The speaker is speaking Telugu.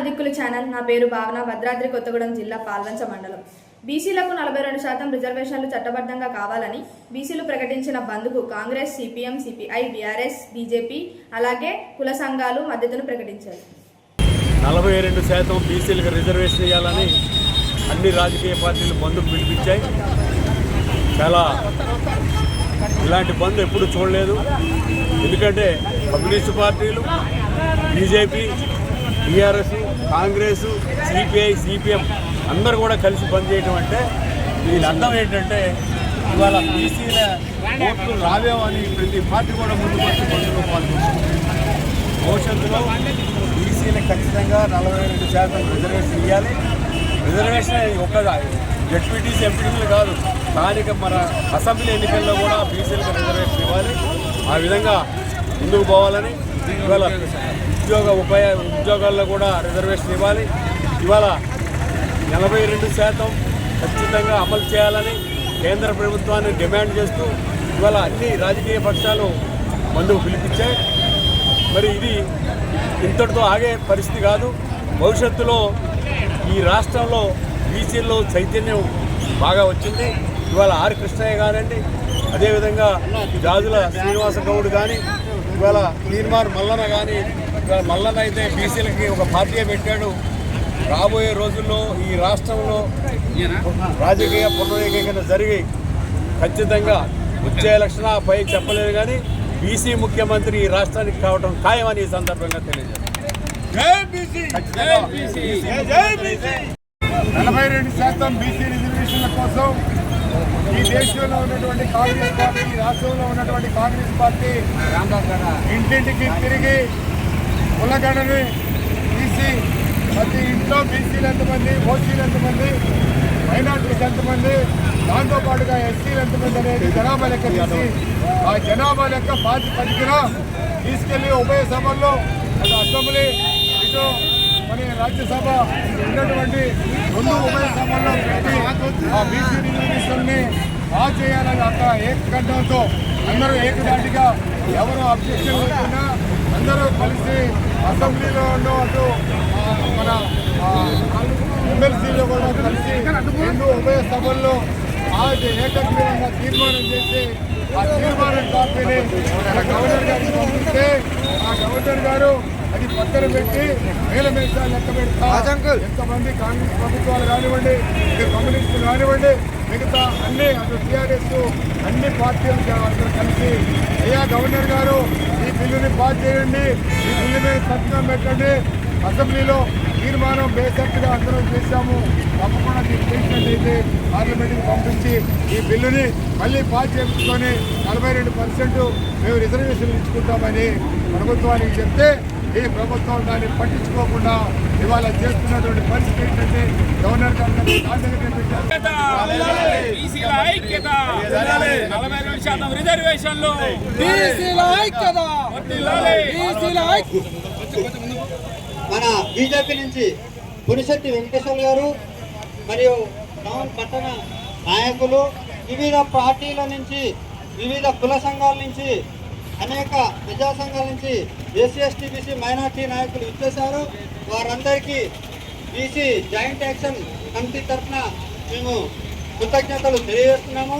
నలుదిక్కుల ఛానల్. నా పేరు భావన భద్రాద్రి కొత్తగూడెం జిల్లా పాల్వంచ మండలం. బీసీలకు నలభై రెండు శాతం రిజర్వేషన్లు చట్టబద్ధంగా కావాలని బీసీలు ప్రకటించిన బంద్కు Congress CPM CPI BRS BJP అలాగే కుల సంఘాలు మద్దతును ప్రకటించారు నలభై రెండు శాతం బీసీలకు రిజర్వేషన్ ఇవ్వాలని అన్ని రాజకీయ పార్టీలు బంద్కు పిలిపించాయి. చాలా ఇలాంటి బంద్ ఎప్పుడు చూడలేదు. ఎందుకంటే కమ్యూనిస్ట్ పార్టీలు BJP TRS Congress CPI CPM అందరూ కూడా కలిసి బంద్ అంటే దీని అర్థం ఏంటంటే ఇవాళ బీసీల ఓట్లు రావేమో అని ప్రతి పార్టీ కూడా ముందుకు వచ్చి పనులు పాల్గొంటుంది. భవిష్యత్తులో బీసీలకు ఖచ్చితంగా నలభై రెండు శాతం రిజర్వేషన్ ఇవ్వాలి రిజర్వేషన్ ఒక జడ్పీటీసీ ఎంపీటీసీలు కాదు స్థానిక మన అసెంబ్లీ ఎన్నికల్లో కూడా బీసీలకు రిజర్వేషన్ ఇవ్వాలి. ఆ విధంగా ముందుకు పోవాలని ఇవాళ ఉద్యోగ ఉపాయ ఉద్యోగాల్లో కూడా రిజర్వేషన్ ఇవ్వాలి. ఇవాళ నలభై రెండు శాతం ఖచ్చితంగా అమలు చేయాలని కేంద్ర ప్రభుత్వాన్ని డిమాండ్ చేస్తూ ఇవాళ అన్ని రాజకీయ పక్షాలు మందుకు పిలిపించాయి. మరి ఇది ఇంతటితో ఆగే పరిస్థితి కాదు. భవిష్యత్తులో ఈ రాష్ట్రంలో బీసీల్లో చైతన్యం బాగా వచ్చింది. ఇవాళ ఆర్ కృష్ణయ్య గారండి అదేవిధంగా జాజుల శ్రీనివాస గౌడ్ కానీ ఇవాళ తీర్మార్ మల్లన కానీ ఇవాళ మల్లన అయితే బీసీలకి ఒక పార్టీ పెట్టాడు. రాబోయే రోజుల్లో ఈ రాష్ట్రంలో రాజకీయ పునరేకీకరణ జరిగి ఖచ్చితంగా వచ్చే ఎలక్షన్ పై చెప్పలేదు కానీ బీసీ ముఖ్యమంత్రి ఈ రాష్ట్రానికి కావడం ఖాయమని ఈ సందర్భంగా తెలియజేస్తారు నలభై రెండు శాతం బీసీ రిజర్వేషన్ల కోసం ఈ దేశంలో ఉన్నటువంటి కాంగ్రెస్ పార్టీ ఈ రాష్ట్రంలో ఉన్నటువంటి కాంగ్రెస్ పార్టీ ఇంటింటికి తిరిగి కులగడని తీసి ప్రతి ఇంట్లో బీసీలు ఎంతమంది ఓసీలు ఎంతమంది మైనార్టీస్ ఎంతమంది దాంతోపాటుగా ఎస్సీలు ఎంతమంది అనేది జనాభా లెక్క తీసి ఆ జనాభా లెక్క పాతి పదికిన తీసుకెళ్ళి ఉభయ సభల్లో అటు అసెంబ్లీ ఇటు మన రాజ్యసభ ఉన్నటువంటి రెండు ఉభయ సభల్లో పెట్టి ఆ బీసీ రిజర్వేషన్ని ఆ చేయాలని అక్కడ ఏకకంఠంతో అందరూ ఏకదాటిగా ఎవరు అబ్జెక్షన్ లేకుండా అందరూ కలిసి అసెంబ్లీలో ఉన్న అటు మన ఎమ్మెల్సీలో కూడా కలిసి రెండు ఉభయ సభల్లో ఏకగ్రీవంగా తీర్మానం చేసి ఆ తీర్మానం కాపీని మన గవర్నర్ గారికి పంపిస్తే ఆ గవర్నర్ గారు అది పక్కన పెట్టి వేల మేషాలు లెక్క పెడతా. ఎంతమంది కాంగ్రెస్ ప్రభుత్వాలు కానివ్వండి కమ్యూనిస్టులు కానివ్వండి మిగతా అన్ని అటు టీఆర్ఎస్ అన్ని పార్టీలు అందరూ కలిసి అయ్యా గవర్నర్ గారు ఈ బిల్లుని పాస్ చేయండి ఈ బిల్లు మీద సంతకం పెట్టండి. అసెంబ్లీలో తీర్మానం బేసట్టుగా అందరం చేశాము. తప్పకుండా దీన్ని చేసినట్టయితే పార్లమెంట్కి పంపించి ఈ బిల్లుని మళ్ళీ పాస్ చేయించుకొని నలభై రెండు పర్సెంట్ మేము రిజర్వేషన్లు ఇచ్చుకుంటామని ప్రభుత్వానికి చెప్తే ఈ ప్రభుత్వం దాన్ని పట్టించుకోకుండా ఇవాళ చేస్తున్నటువంటి పరిస్థితి ఏంటంటే గవర్నర్ గారు బీసీల ఐక్యత నలభై రెండు శాతం రిజర్వేషన్లు. మన బీజేపీ నుంచి పునిశెట్టి వెంకటేశ్వర గారు మరియు టౌన్ పట్టణ నాయకులు వివిధ పార్టీల నుంచి వివిధ కుల సంఘాల నుంచి అనేక ప్రజా సంఘాల నుంచి ఎస్సీ ఎస్టీ బీసీ మైనార్టీ నాయకులు ఇచ్చేశారు. వారందరికీ బీసీ జాయింట్ యాక్షన్ కమిటీ తరఫున మేము కృతజ్ఞతలు తెలియజేస్తున్నాము.